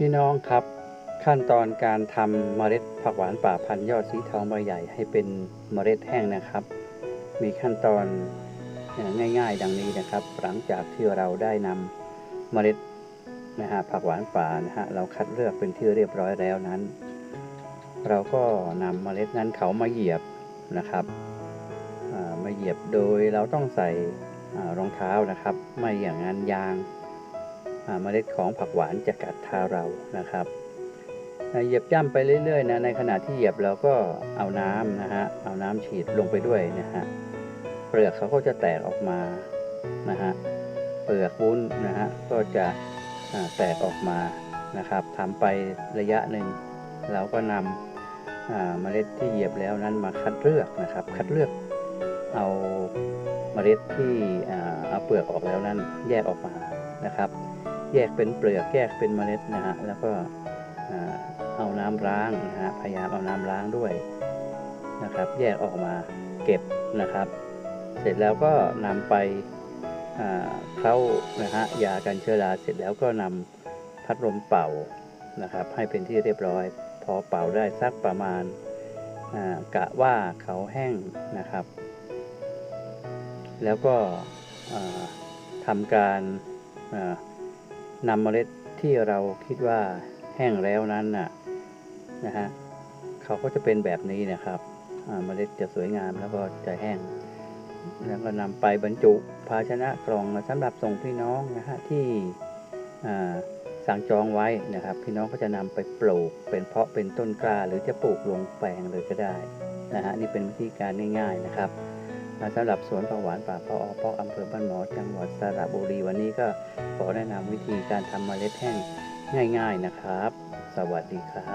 พี่น้องครับ ขั้นตอนการทำเมล็ดผักหวานป่าพันยอดสีทองใบใหญ่ให้เป็นเมล็ดแห้งนะครับ มีขั้นตอนง่าย ๆ ดังนี้นะครับ หลังจากที่เราได้นำเมล็ดนะฮะผักหวานป่านะฮะเราคัดเลือกเป็นที่เรียบร้อยแล้วนั้น เราก็นำเมล็ดนั้นเขามาเหยียบนะครับมาเหยียบโดยเราต้องใส่รองเท้านะครับ ไม่อย่างนั้นยาง เมล็ดของผักหวานจะกัดเท้าเรานะครับเหยียบย่ำไปเรื่อยๆนะในขณะที่เหยียบเราก็เอาน้ำนะฮะเอาน้ำฉีดลงไปด้วยนะฮะเปลือกเขาก็จะแตกออกมานะฮะเปลือกวุ้นนะฮะก็จะแตกออกมานะครับทำไประยะหนึ่ง เราก็นำเมล็ดที่เหยียบแล้วนั้นมาคัดเลือกนะครับ คัดเลือกเอาเมล็ดที่เอาเปลือกออกแล้วนั้นแยกออกมานะครับ แยกเป็นเปลือกแยกเป็นเมล็ดนะฮะแล้วก็เอาน้ำล้างนะฮะพยายามเอาน้ำล้างด้วยนะครับ แยกออกมาเก็บนะครับ เสร็จแล้วก็นำไปเข้านะฮะยากันเชื้อราเสร็จแล้วก็นำพัดลมเป่านะครับ ให้เป็นที่เรียบร้อย พอเป่าได้สักประมาณกะว่าเขาแห้งนะครับ แล้วก็ทำการา นำเมล็ดที่เราคิดว่าแห้งแล้วนั้นน่ะนะฮะเขาก็จะเป็นแบบนี้นะครับเมล็ดจะสวยงามแล้วก็จะแห้ง แล้วก็นำไปบรรจุภาชนะกล่องสำหรับส่งพี่น้องนะฮะที่สั่งจองไว้นะครับ พี่น้องก็จะนำไปปลูกเป็นเพาะเป็นต้นกล้า หรือจะปลูกลงแปลงเลยก็ได้นะฮะนี่เป็นวิธีการง่าย ๆนะครับ สำหรับสวนผักหวานป่าปออปอกอำเภอบ้านหมอจังหวัดสระบุรีวันนี้ก็ขอแนะนำวิธีการทำเมล็ดแห้งง่าย ๆนะครับ สวัสดีครับ